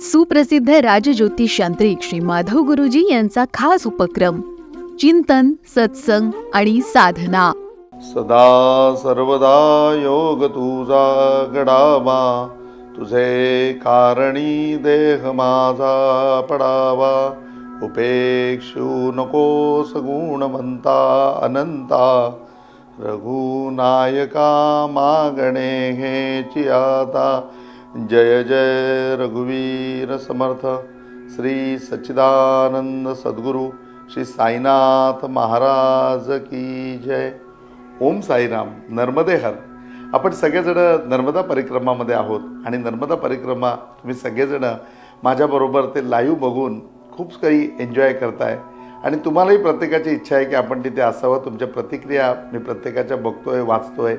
सुप्रसिद्ध राजज्योतिष यांत्रिक श्री माधव गुरुजी यांचा खास उपक्रम चिंतन सत्संग आणि साधना. सदा सर्वदा योग तुझा गडावा तुझे कारणी देह माझा पडावा. उपेक्षू नकोस गुणवंता अनंता रघुनायका मागणे हे आता जय जय रघुवीर समर्थ. श्री सच्चिदानंद सद्गुरू श्री साईनाथ महाराज की जय. ओम साईराम नर्मदे हर. आपण सगळेजणं नर्मदा परिक्रमामध्ये आहोत आणि नर्मदा परिक्रमा तुम्ही सगळेजणं माझ्याबरोबर ते लाईव्ह बघून खूप काही एन्जॉय करताय. आणि तुम्हालाही प्रत्येकाची इच्छा आहे की आपण तिथे असावं. तुमच्या प्रतिक्रिया मी प्रत्येकाच्या बघतोय वाचतोय.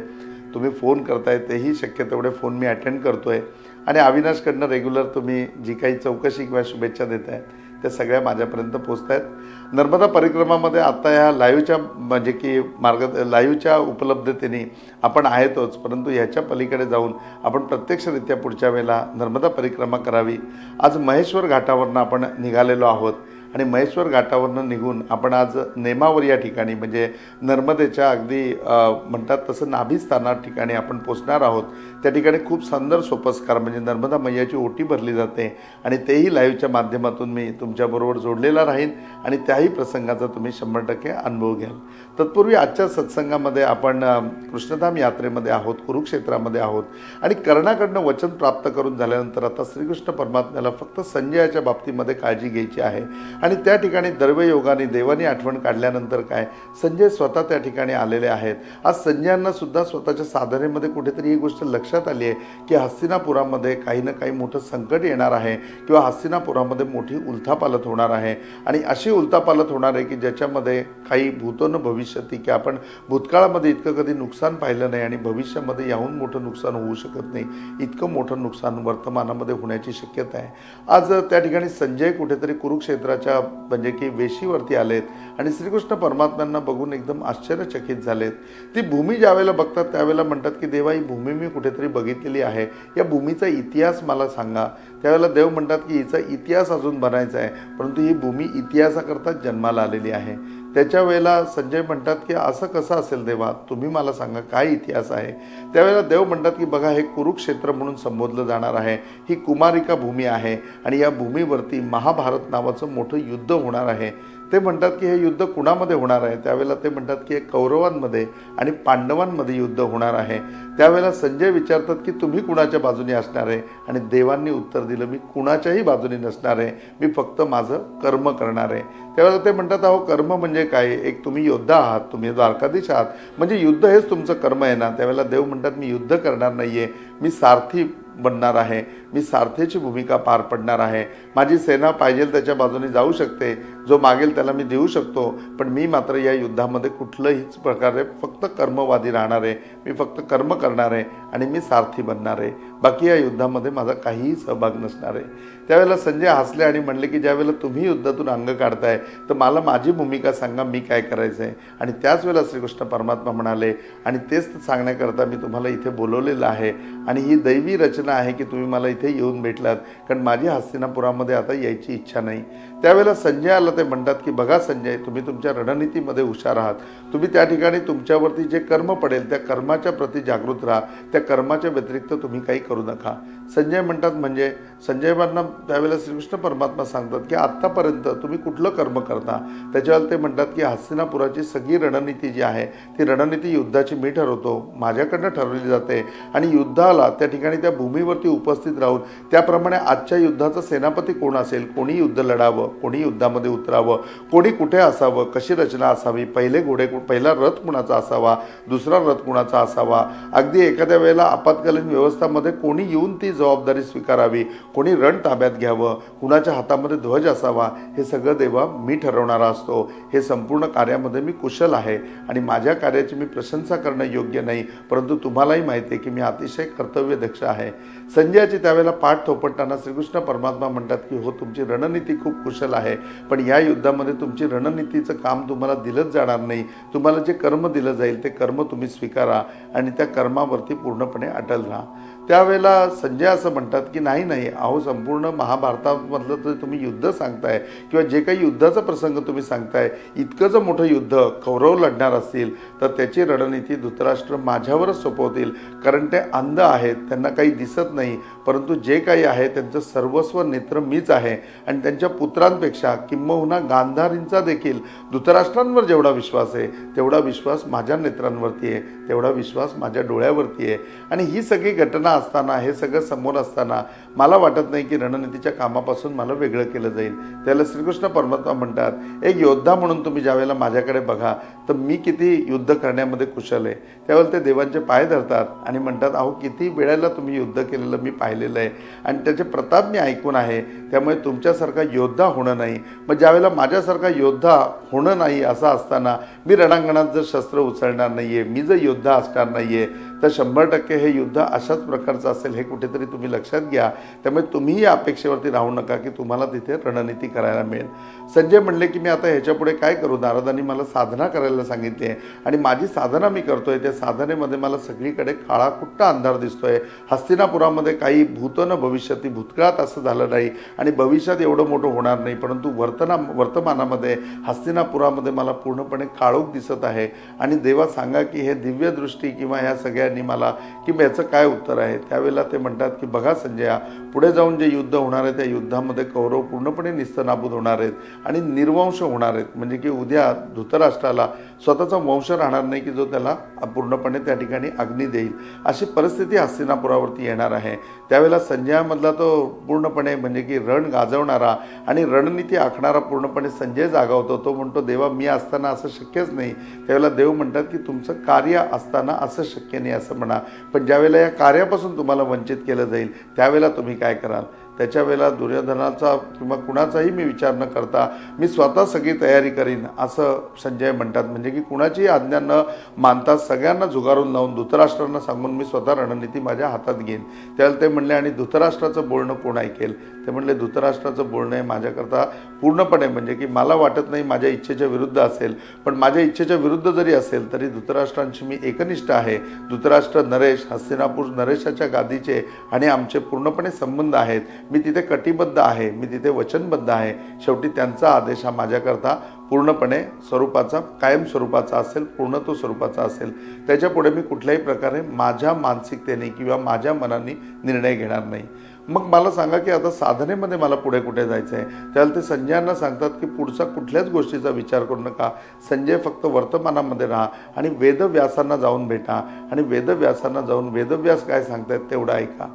तुम्ही फोन करताय तेही शक्य तेवढे फोन मी अटेंड करतोय. आणि अविनाशकडनं रेग्युलर तुम्ही जी काही चौकशी किंवा शुभेच्छा देत आहे त्या सगळ्या माझ्यापर्यंत पोचत आहेत नर्मदा परिक्रमामध्ये आत्ता ह्या लाईव्हच्या म्हणजे की मार्ग लाईव्हच्या उपलब्धतेने आपण आहेतच परंतु ह्याच्या पलीकडे जाऊन आपण प्रत्यक्षरित्या पुढच्या वेळेला नर्मदा परिक्रमा करावी. आज महेश्वर घाटावरनं आपण निघालेलो आहोत. आणि महेश्वर घाटावरनं निघून आपण आज नेमावर या ठिकाणी म्हणजे नर्मदेच्या अगदी म्हणतात तसं नाभिस्थाना ठिकाणी आपण पोचणार आहोत. त्या ठिकाणी खूप सुंदर सोपस्कार म्हणजे नर्मदा मैयाची ओटी भरली जाते आणि तेही लाईव्हच्या माध्यमातून मी तुमच्याबरोबर जोडलेला राहीन आणि त्याही प्रसंगाचा तुम्ही शंभर टक्के अनुभव घ्याल. तत्पूर्वी आजच्या सत्संगामध्ये आपण कृष्णधाम यात्रेमध्ये आहोत कुरुक्षेत्रामध्ये आहोत आणि कर्णाकडनं वचन प्राप्त करून झाल्यानंतर आता श्रीकृष्ण परमात्म्याला फक्त संजयाच्या बाबतीमध्ये काळजी घ्यायची आहे आणि त्या ठिकाणी दर्वयोगाने देवानी आठवण काढल्यानंतर काय? संजय स्वतः त्या ठिकाणी आलेले आहेत. आज संजयांना सुद्धा स्वतःच्या साधनेमध्ये कुठेतरी ही गोष्ट लक्ष लक्षात आली आहे की हस्तिनापुरामध्ये काही ना काही मोठं संकट येणार आहे किंवा हस्तिनापुरामध्ये मोठी उलथापालत होणार आहे. आणि अशी उलथापालत होणार आहे की ज्याच्यामध्ये काही भूतोन भविष्यती की आपण भूतकाळामध्ये इतकं कधी नुकसान पाहिलं नाही आणि भविष्यामध्ये याहून मोठं नुकसान होऊ शकत नाही. इतकं मोठं नुकसान वर्तमानामध्ये होण्याची शक्यता आहे. आज त्या ठिकाणी संजय कुठेतरी कुरुक्षेत्राच्या म्हणजे की वेशीवरती आलेत आणि श्रीकृष्ण परमात्म्यांना बघून एकदम आश्चर्यचकित झालेत. ती भूमी ज्यावेळेला बघतात त्यावेळेला म्हणतात की देवा ही भूमी मी कुठेतरी बघितलेली आहे. या भूमीचा इतिहास मला सांगा. त्यावेळेला देव म्हणतात की हिचा इतिहास अजून बनायचा आहे परंतु ही भूमी इतिहासाकरता जन्माला आलेली आहे. त्याच्या वेळेला संजय म्हणतात की असं कसं असेल देवा? तुम्ही मला सांगा काय इतिहास आहे? त्यावेळेला देव म्हणतात की बघा हे कुरुक्षेत्र म्हणून संबोधलं जाणार आहे. ही कुमारिका भूमी आहे आणि या भूमीवरती महाभारत नावाचं मोठं युद्ध होणार आहे. ते म्हणतात की हे युद्ध कुणामध्ये होणार आहे? त्यावेळेला ते म्हणतात की हे कौरवांमध्ये आणि पांडवांमध्ये युद्ध होणार आहे. त्यावेळेला संजय विचारतात की तुम्ही कुणाच्या बाजूने असणार आहे? आणि देवांनी उत्तर दिलं मी कुणाच्याही बाजूने नसणार आहे. मी फक्त माझं कर्म करणार आहे. त्यावेळेला ते म्हणतात अहो कर्म म्हणजे काय? एक तुम्ही योद्धा आहात तुम्ही द्वारकाधीश आहात. म्हणजे युद्ध हेच तुमचं कर्म आहे ना? त्यावेळेला देव म्हणतात मी युद्ध करणार नाही आहे मी सारथी बनणार आहे. मी सारथेची भूमिका पार पडणार आहे. माझी सेना पाहिजे त्याच्या बाजूने जाऊ शकते. जो मागेल त्याला मी देऊ शकतो. पण मी मात्र या युद्धामध्ये कुठलंहीच प्रकारे फक्त कर्मवादी राहणार आहे. मी फक्त कर्म करणार आहे आणि मी सारथी बनणार आहे. बाकी या युद्धामध्ये माझा काहीही सहभाग नसणार आहे. त्यावेळेला संजय हसले आणि म्हणले की ज्यावेळेला तुम्ही युद्धातून अंग काढताय तर मला माझी भूमिका सांगा मी काय करायचं आहे आणि त्याच वेळेला श्रीकृष्ण परमात्मा म्हणाले आणि तेच सांगण्याकरता मी तुम्हाला इथे बोलवलेलं आहे. आणि ही दैवी रचना आहे की तुम्ही मला इथे येऊन भेटलात. कारण माझी हस्तिनापुरामध्ये आता यायची इच्छा नाही. त्यावेळेला संजयाला ते म्हणतात की बघा संजय तुम्ही तुमच्या रणनीतीमध्ये हुशार आहात. तुम्ही त्या ठिकाणी तुमच्यावरती जे कर्म पडेल त्या कर्माच्या प्रती जागृत राहा. त्या कर्माच्या व्यतिरिक्त तुम्ही काही करू नका. संजय म्हणतात म्हणजे संजयबांना त्यावेळेला श्रीकृष्ण परमात्मा सांगतात की आत्तापर्यंत तुम्ही कुठलं कर्म करता? त्याच्यावर ते म्हणतात की हस्तिनापुराची सगळी रणनीती जी आहे ती रणनीती युद्धाची मी ठरवतो. माझ्याकडनं ठरवली जाते. आणि युद्धाला त्या ठिकाणी त्या भूमीवरती उपस्थित राहून त्याप्रमाणे आजच्या युद्धाचा सेनापती कोण असेल? कोणी युद्ध लढावं? कोणी युद्धामध्ये उतरावं कोणी कुठे असावं कशी रचना असावी पहिले घोडे पहिला रथ कुणाचा असावा दुसरा रथ कुणाचा असावा? अगदी एखाद्या वेळेला आपत्कालीन व्यवस्थामध्ये कोणी येऊन ती जबाबदारी स्वीकारावी कोणी रण ताब्यात घ्यावं कुणाच्या हातामध्ये ध्वज असावा हे सगळं देवा मी ठरवणारा असतो. हे संपूर्ण कार्यामध्ये मी कुशल आहे आणि माझ्या कार्याची मी प्रशंसा करणं योग्य नाही परंतु तुम्हालाही माहिती आहे की मी अतिशय कर्तव्यदक्ष आहे. संजयाची त्यावेळेला पाठ थोपटताना श्रीकृष्ण परमात्मा म्हणतात की हो तुमची रणनीती खूप कुशल आहे. पण या युद्धामध्ये तुमची रणनीतीचं काम तुम्हाला दिलंच जाणार नाही. तुम्हाला जे कर्म दिलं जाईल ते कर्म तुम्ही स्वीकारा आणि त्या कर्मावरती पूर्णपणे अटल राहा. त्यावेळेला संजय असं म्हणतात की नाही नाही अहो संपूर्ण महाभारतामधलं तर तुम्ही युद्ध सांगताय किंवा जे काही युद्धाचा प्रसंग तुम्ही सांगताय इतकं जर मोठं युद्ध कौरव लढणार असतील तर त्याची रणनीती धृतराष्ट्र माझ्यावरच सोपवतील. कारण ते अंध आहेत त्यांना काही दिसत नाही परंतु जे काही आहे त्यांचं सर्वस्व नेत्र मीच आहे आणि त्यांच्या पुत्रांपेक्षा किंबहुना गांधारींचा देखील धृतराष्ट्रांवर जेवढा विश्वास आहे तेवढा विश्वास माझ्या नेत्रांवरती आहे तेवढा विश्वास माझ्या डोळ्यावरती आहे. आणि ही सगळी घटना असताना हे सगळं समोर असताना मला वाटत नाही की रणनीतीच्या कामापासून मला वेगळं केलं जाईल. त्याला श्रीकृष्ण परमात्मा म्हणतात एक योद्धा म्हणून तुम्ही ज्यावेळेला माझ्याकडे बघा तर मी किती युद्ध करण्यामध्ये कुशल आहे. त्यावेळेला ते देवांचे पाय धरतात आणि म्हणतात अहो किती वेळेला तुम्ही युद्ध केलेलं मी पाहिलेलं आहे. आणि त्याचे प्रताप मी ऐकून आहे. त्यामुळे तुमच्यासारखा योद्धा होणं नाही. मग ज्यावेळेला माझ्यासारखा योद्धा होणं नाही असं असताना मी रणांगणात जर शस्त्र उचलणार नाही आहे मी जर योद्धा असणार नाही आहे तर शंभर टक्के हे युद्ध अशाच प्रकारचं असेल हे कुठेतरी तुम्ही लक्षात घ्या. त्यामुळे तुम्ही या अपेक्षेवरती राहू नका की तुम्हाला तिथे रणनीती करायला मिळेल. संजय म्हणले की मी आता ह्याच्यापुढे काय करू? नारदांनी मला साधना करायला सांगितली आहे आणि माझी साधना मी करतोय. त्या साधनेमध्ये मला सगळीकडे काळाकुट्टा अंधार दिसतोय. हस्तिनापुरामध्ये काही भूत न भविष्याती भूतकाळात असं झालं नाही आणि भविष्यात एवढं मोठं होणार नाही. परंतु वर्तना वर्तमानामध्ये हस्तिनापुरामध्ये मला पूर्णपणे काळोख दिसत आहे. आणि देवा सांगा की हे दिव्यदृष्टी किंवा ह्या सगळ्या सगळ्यांनी मला की याचं काय उत्तर आहे? त्यावेळेला ते म्हणतात की बघा संजया पुढे जाऊन जे युद्ध होणार आहे त्या युद्धामध्ये कौरव पूर्णपणे निस्तनाबूद होणार आहेत आणि निर्वंश होणार आहेत. म्हणजे की उद्या धृतराष्ट्राला स्वतःचा वंश राहणार नाही की जो त्याला पूर्णपणे त्या ठिकाणी अग्नी देईल. अशी परिस्थिती हस्तिनापुरावरती येणार आहे. त्यावेळेला संजयामधला तो पूर्णपणे म्हणजे की रण गाजवणारा आणि रणनीती आखणारा पूर्णपणे संजय जागावतो. तो म्हणतो देवा मी असताना असं शक्यच नाही. त्यावेळेला देव म्हणतात की तुमचं कार्य असताना असं शक्य नाही. असं म्हणा. पण ज्यावेळेला या कार्यापासून तुम्हाला वंचित केलं जाईल त्यावेळेला तुम्ही काय कराल? त्याच्या वेळेला दुर्योधनाचा किंवा कुणाचाही मी विचार न करता मी स्वतः सगळी तयारी करीन असं संजय म्हणतात. म्हणजे की कुणाचीही आज्ञा न मानता सगळ्यांना झुगारून लावून धृतराष्ट्रांना सांगून मी स्वतः रणनीती माझ्या हातात घेईन. त्यावेळेला ते म्हणले आणि धृतराष्ट्राचं बोलणं कोण ऐकेल? ते म्हणले धृतराष्ट्राचं बोलणं हे माझ्याकरता पूर्णपणे म्हणजे की मला वाटत नाही माझ्या इच्छेच्या विरुद्ध असेल. पण माझ्या इच्छेच्या विरुद्ध जरी असेल तरी धृतराष्ट्रांशी मी एकनिष्ठ आहे. धृतराष्ट्र नरेश हस्तिनापूर नरेशाच्या गादीचे आणि आमचे पूर्णपणे संबंध आहेत. मी तिथे कटिबद्ध आहे मी तिथे वचनबद्ध आहे. शेवटी त्यांचा आदेश हा माझ्याकरता पूर्णपणे स्वरूपाचा कायम स्वरूपाचा असेल पूर्णत्व स्वरूपाचा असेल. त्याच्यापुढे मी कुठल्याही प्रकारे माझ्या मानसिकतेने किंवा माझ्या मनाने निर्णय घेणार नाही. मग मला सांगा की आता साधनेमध्ये मला पुढे कुठे जायचं आहे त्याला ते संजयांना सांगतात की पुढचा कुठल्याच गोष्टीचा विचार करू नका. संजय फक्त वर्तमानामध्ये राहा आणि वेदव्यासांना जाऊन भेटा. आणि वेदव्यासांना जाऊन वेदव्यास काय सांगतायत तेवढं ऐका.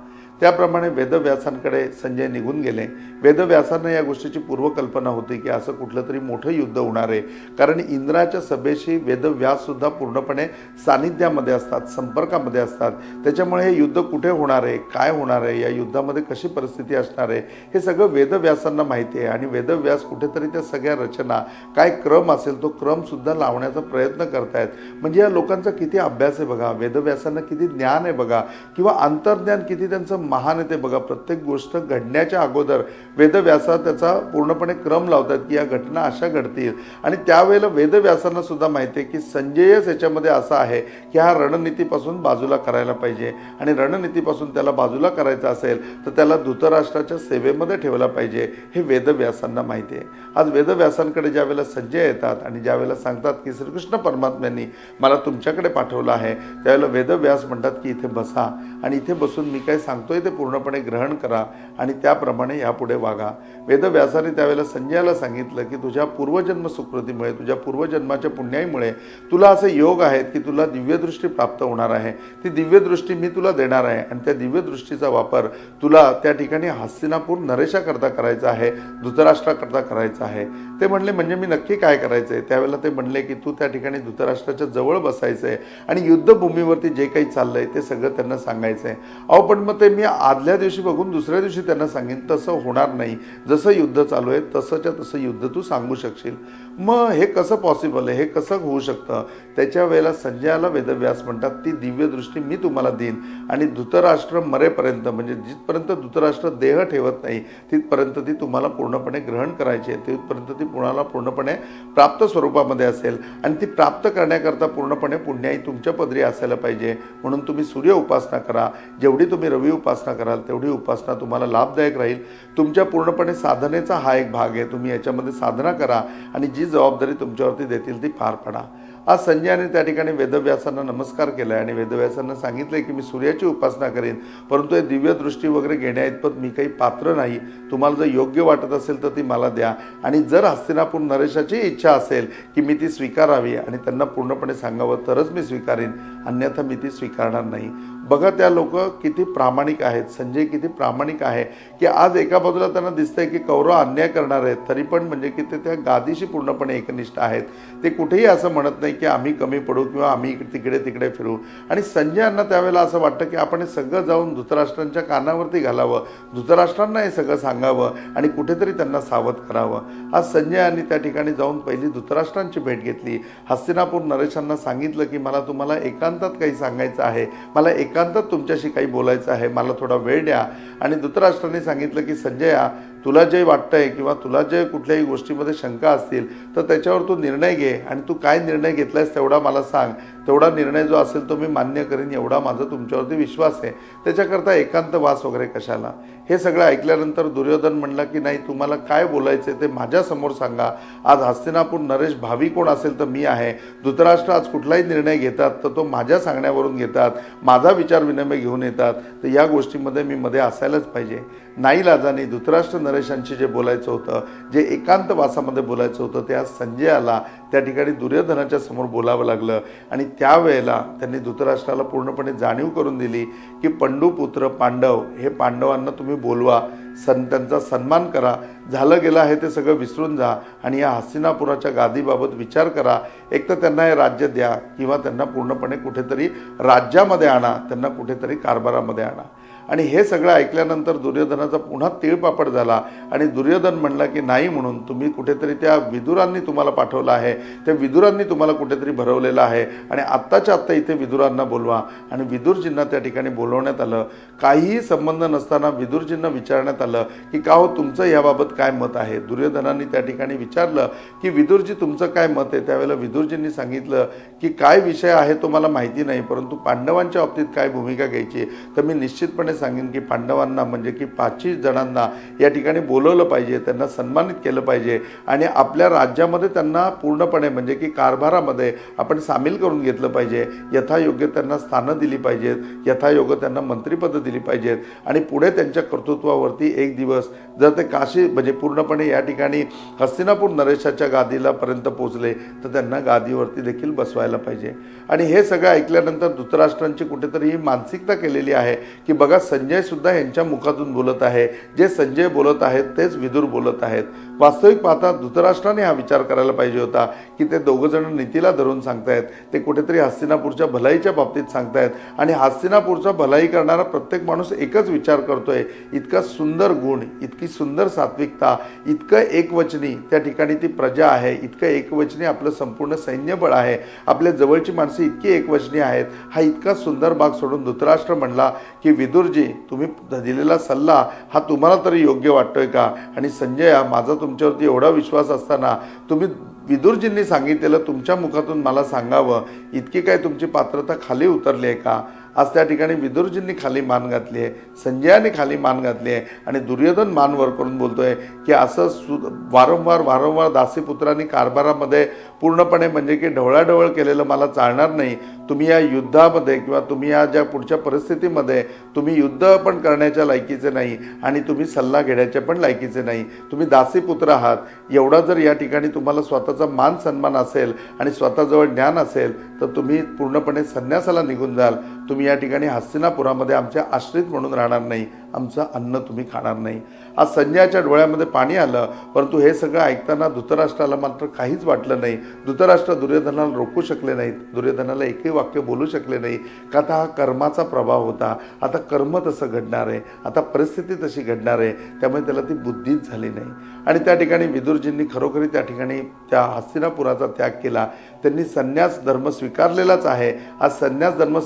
त्याप्रमाणे वेदव्यासांकडे संजय निघून गेले. वेदव्यासांना या गोष्टीची पूर्वकल्पना होती की असं कुठलं तरी मोठं युद्ध होणार आहे. कारण इंद्राच्या सभेशी वेदव्याससुद्धा पूर्णपणे सानिध्यामध्ये असतात संपर्कामध्ये असतात. त्याच्यामुळे हे युद्ध कुठे होणार आहे काय होणार आहे या युद्धामध्ये कशी परिस्थिती असणार आहे हे सगळं वेदव्यासांना माहिती आहे. आणि वेदव्यास कुठेतरी त्या सगळ्या रचना काय क्रम असेल तो क्रमसुद्धा लावण्याचा प्रयत्न करतायत. म्हणजे या लोकांचा किती अभ्यास आहे बघा वेदव्यासांना किती ज्ञान आहे बघा किंवा अंतर्ज्ञान किती त्यांचं महान येते बघा. प्रत्येक गोष्ट घडण्याच्या अगोदर वेदव्यासा त्याचा पूर्णपणे क्रम लावतात की या घटना अशा घडतील. आणि त्यावेळेला वेदव्यासांना सुद्धा माहिती आहे की संजयच याच्यामध्ये असा आहे की हा रणनीतीपासून बाजूला करायला पाहिजे. आणि रणनीतीपासून त्याला बाजूला करायचं असेल तर त्याला धृतराष्ट्राच्या सेवेमध्ये ठेवला पाहिजे हे वेदव्यासांना माहिती आहे. आज वेदव्यासांकडे ज्यावेळेला संजय येतात आणि ज्यावेळेला सांगतात की श्रीकृष्ण परमात्म्यांनी मला तुमच्याकडे पाठवलं आहे त्यावेळेला वेदव्यास म्हणतात की इथे बसा. आणि इथे बसून मी काय सांगतो सांगतोय ते पूर्णपणे ग्रहण करा आणि त्याप्रमाणे यापुढे वागा. वेदव्यासाने त्यावेळेला संजयाला सांगितलं की तुझ्या पूर्वजन्म सुकृतीमुळे तुझ्या पूर्वजन्माच्या पुण्याईमुळे तुला असे योग आहेत की तुला दिव्यदृष्टी प्राप्त होणार आहे. ती दिव्यदृष्टी मी तुला देणार आहे आणि त्या दिव्यदृष्टीचा वापर तुला त्या ठिकाणी हस्तिनापूर नरेशाकरता करायचा आहे धृतराष्ट्राकरता करायचा आहे. ते म्हणले म्हणजे मी नक्की काय करायचं आहे त्यावेळेला ते म्हणले की तू त्या ठिकाणी धृतराष्ट्राच्या जवळ बसायचं आहे आणि युद्धभूमीवरती जे काही चाललंय ते सगळं त्यांना सांगायचं आहे अहो पण मग ते मी मी आदल्या दिवशी बघून दुसऱ्या दिवशी त्यांना सांगेन तसं होणार नाही. जसं युद्ध चालू आहे तसंच्या तसं युद्ध तू सांगू शकशील. मग हे कसं पॉसिबल आहे? हे कसं होऊ शकतं? त्याच्या वेळेला संजयाला वेदव्यास म्हणतात ती दिव्यदृष्टी मी तुम्हाला देईन. आणि धृतराष्ट्र मरेपर्यंत म्हणजे जिथपर्यंत धृतराष्ट्र देह ठेवत नाही तिथपर्यंत ती तुम्हाला पूर्णपणे ग्रहण करायची आहे. तिथपर्यंत ती पुण्याला पूर्णपणे प्राप्त स्वरूपामध्ये असेल. आणि ती प्राप्त करण्याकरता पूर्णपणे पुण्याई तुमच्या पदरी असायला पाहिजे. म्हणून तुम्ही सूर्य उपासना करा. जेवढी तुम्ही रवी उपासना उपासना कराल तेवढी उपासना तुम्हाला लाभदायक राहील. तुमच्या पूर्णपणे साधनेचा हा एक भाग आहे. तुम्ही याच्यामध्ये साधना करा आणि जी जबाबदारी तुमच्यावरती देतील ती पार पडा. आज संजयाने त्या ठिकाणी वेदव्यासांना नमस्कार केला आणि वेदव्यासांना सांगितलंय की मी सूर्याची उपासना करेन परंतु हे दिव्य दृष्टी वगैरे घेण्याइतपत मी काही पात्र नाही. तुम्हाला जर योग्य वाटत असेल तर ती मला द्या. आणि जर हस्तिनापूर नरेशाची इच्छा असेल की मी ती स्वीकारावी आणि त्यांना पूर्णपणे सांगावं तरच मी स्वीकारेन. अन्यथा मी ती स्वीकारणार नाही. बघा त्या लोक किती प्रामाणिक आहेत. संजय किती प्रामाणिक आहे. की आज एका बाजूला त्यांना दिसतंय की कौरव अन्याय करणार आहेत तरी पण म्हणजे की ते त्या गादीशी पूर्णपणे एकनिष्ठ आहेत. ते कुठेही असं म्हणत नाही की आम्ही कमी पडू किंवा आम्ही इकडे तिकडे तिकडे फिरू. आणि संजयांना त्यावेळेला असं वाटतं की आपण हे सगळं जाऊन धृतराष्ट्रांच्या कानावरती घालावं. धृतराष्ट्रांना हे सगळं सांगावं आणि कुठेतरी त्यांना सावध करावं. आज संजयांनी त्या ठिकाणी जाऊन पहिली धृतराष्ट्रांची भेट घेतली. हस्तिनापूर नरेशांना सांगितलं की मला तुम्हाला एकांतात काही सांगायचं आहे. मला एक एकांतात तुमच्याशी काही बोलायचं आहे मला थोडा वेळ द्या. आणि धृतराष्ट्राने सांगितलं की संजया तुला जे वाटतंय किंवा तुला जे कुठल्याही गोष्टीमध्ये शंका असतील तर त्याच्यावर तू निर्णय घे. आणि तू काय निर्णय घेतलायस तेवढा मला सांग. तेवढा निर्णय जो असेल तो मी मान्य करेन एवढा माझा तुमच्यावरती विश्वास आहे. त्याच्याकरता एकांत वास वगैरे कशाला? हे सगळं ऐकल्यानंतर दुर्योधन म्हणला की नाही तुम्हाला काय बोलायचं ते माझ्यासमोर सांगा. आज हस्तिनापूर नरेश भावी कोण असेल तर मी आहे. धृतराष्ट्र आज कुठलाही निर्णय घेतात तर तो माझ्या सांगण्यावरून घेतात. माझा विचार विनिमय घेऊन येतात. तर या गोष्टीमध्ये मी मध्ये असायलाच पाहिजे. नाही लाजाने धृतराष्ट्र नरेशांशी जे बोलायचं होतं जे एकांत वासामध्ये बोलायचं होतं ते आज संजयाला त्या ठिकाणी दुर्योधनाच्या समोर बोलावं लागलं. आणि त्यावेळेला त्यांनी धृतराष्ट्राला पूर्णपणे जाणीव करून दिली की पंडुपुत्र पांडव हे पांडवांना तुम्ही बोलवा. सन त्यांचा सन्मान करा. झालं गेलं आहे ते सगळं विसरून जा आणि या हस्तिनापुराच्या गादीबाबत विचार करा. एक तर त्यांना हे राज्य द्या किंवा त्यांना पूर्णपणे कुठेतरी राज्यामध्ये आणा त्यांना कुठेतरी कारभारामध्ये आणा. आणि हे सगळं ऐकल्यानंतर दुर्योधनाचा पुन्हा तिळपापड झाला. आणि दुर्योधन म्हणला की नाही म्हणून तुम्ही कुठेतरी त्या विदुरांनी तुम्हाला पाठवलं आहे. त्या विदुरांनी तुम्हाला कुठेतरी भरवलेलं आहे. आणि आत्ताच्या आत्ता इथे विदुरांना बोलवा. आणि विदुरजींना त्या ठिकाणी बोलवण्यात आलं. काहीही संबंध नसताना विदुरजींना विचारण्यात आलं की का हो तुमचं याबाबत काय मत आहे? दुर्योधनांनी त्या ठिकाणी विचारलं की विदुरजी तुमचं काय मत आहे? त्यावेळेला विदुरजींनी सांगितलं की काय विषय आहे तो मला माहिती नाही परंतु पांडवांच्या बाबतीत काय भूमिका घ्यायची तर मी निश्चितपणे सांगेन की पांडवांना म्हणजे की पाचशे जणांना या ठिकाणी बोलवलं पाहिजे त्यांना सन्मानित केलं पाहिजे आणि आपल्या राज्यामध्ये त्यांना पूर्णपणे म्हणजे की कारभारामध्ये आपण सामील करून घेतलं पाहिजे. यथायोग्य त्यांना स्थानं दिली पाहिजेत यथायोग्य त्यांना मंत्रिपदं दिली पाहिजेत आणि पुढे त्यांच्या कर्तृत्वावरती एक दिवस जर ते काशी म्हणजे पूर्णपणे या ठिकाणी हस्तिनापूर नरेशाच्या गादीला पर्यंत पोचले तर त्यांना गादीवरती देखील बसवायला पाहिजे. आणि हे सगळं ऐकल्यानंतर धृतराष्ट्रांची कुठेतरी ही मानसिकता केलेली आहे की बघा संजय सुद्धा यांच्या मुखातून बोलत आहे. जे संजय बोलत आहेत तेच विदूर बोलत आहेत. वास्तविक पाहता धृतराष्ट्राने हा विचार करायला पाहिजे होता की ते दोघं जण नीतीला धरून सांगतायत. ते कुठेतरी हस्तिनापूरच्या भलाईच्या बाबतीत सांगतायत. आणि हस्तिनापूरचा भलाई करणारा प्रत्येक माणूस एकच विचार करतोय. इतका सुंदर गुण इतकी सुंदर सात्विकता इतकं एकवचनी त्या ठिकाणी ती प्रजा आहे. इतकं एकवचनी आपलं संपूर्ण सैन्यबळ आहे. आपल्या जवळची माणसं इतकी एकवचनी आहेत. हा इतका सुंदर भाग सोडून धृतराष्ट्र म्हणला की गुरुजी तुम्ही दिलेला सल्ला हा तुम्हाला तरी योग्य वाटतोय का? आणि संजय माझा तुमच्यावरती एवढा विश्वास असताना तुम्ही विदुरजींनी सांगितलेलं तुमच्या मुखातून मला सांगावं. इतकी काय तुमची पात्रता खाली उतरली आहे का? आज त्या ठिकाणी विदुरजींनी खाली मान घातली आहे संजयाने खाली मान घातली आहे आणि दुर्योधन मान वर करून बोलतोय की असं सु वारंवार वारंवार दासीपुत्रांनी कारभारामध्ये पूर्णपणे म्हणजे की ढवळाढवळ केलेलं मला चालणार नाही. तुम्ही या युद्धामध्ये किंवा तुम्ही या ज्या पुढच्या परिस्थितीमध्ये तुम्ही युद्ध पण करण्याच्या लायकीचे नाही आणि तुम्ही सल्ला घेण्याचे पण लायकीचे नाही. तुम्ही दासीपुत्र आहात. एवढा जर या ठिकाणी तुम्हाला स्वतःचा मान सन्मान असेल आणि स्वतःजवळ ज्ञान असेल तर तुम्ही पूर्णपणे संन्यासाला निघून जाल. तुम्ही या ठिकाणी हस्तिनापुरामध्ये आमच्या आश्रित म्हणून राहणार नाही. आमचं अन्न तुम्ही खाणार नाही. आज संजयाच्या डोळ्यामध्ये पाणी आलं परंतु हे सगळं ऐकताना धृतराष्ट्राला मात्र काहीच वाटलं नाही. धृतराष्ट्र दुर्योधनाला रोखू शकले नाहीत. दुर्योधनाला एकही वाक्य बोलू शकले नाही. का आता हा कर्माचा प्रभाव होता. आता कर्म तसं घडणार आहे. आता परिस्थिती तशी घडणार आहे. त्यामुळे त्याला ती बुद्धीच झाली नाही. आणि त्या ठिकाणी विदुरजींनी खरोखरी त्या ठिकाणी त्या हस्तिनापुराचा त्याग केला. त्यांनी संन्यास धर्म स्वीकारलेलाच आहे. आज संन्यास धर्म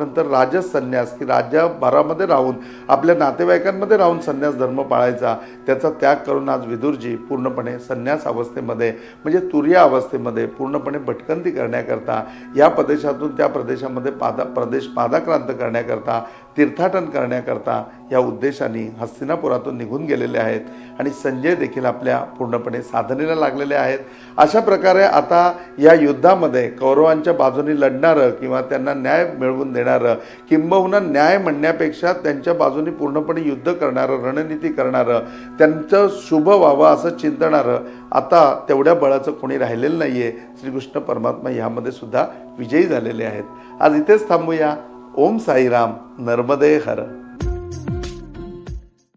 झाल्यानंतर राजस संन्यास की राज्यभरामध्ये राहून आपल्या नातेवाईकांमध्ये राहून संन्यास धर्म पाळायचा त्याचा त्याग करून आज विदुरजी पूर्णपणे संन्यास अवस्थेमध्ये म्हणजे तुर्या अवस्थेमध्ये पूर्णपणे भटकंती करण्याकरता या प्रदेशातून त्या प्रदेशामध्ये पादा प्रदेश पादाक्रांत करण्याकरता तीर्थाटन करण्याकरता या उद्देशाने हस्तिनापुरातून निघून गेलेले आहेत आणि संजय देखील आपल्या पूर्णपणे साधनेला लागलेले आहेत. अशा प्रकारे आता या युद्धामध्ये कौरवांच्या बाजूने लढणारं किंवा त्यांना न्याय मिळवून देणारं किंबहुना न्याय म्हणण्यापेक्षा त्यांच्या बाजूने पूर्णपणे युद्ध करणारं रणनीती करणारं त्यांचं शुभ व्हावं असं चिंतणारं आता तेवढ्या बळाचं कोणी राहिलेलं नाही आहे श्रीकृष्ण परमात्मा ह्यामध्ये सुद्धा विजयी झालेले आहेत. आज इथेच थांबूया. ओम साईराम नर्मदे हर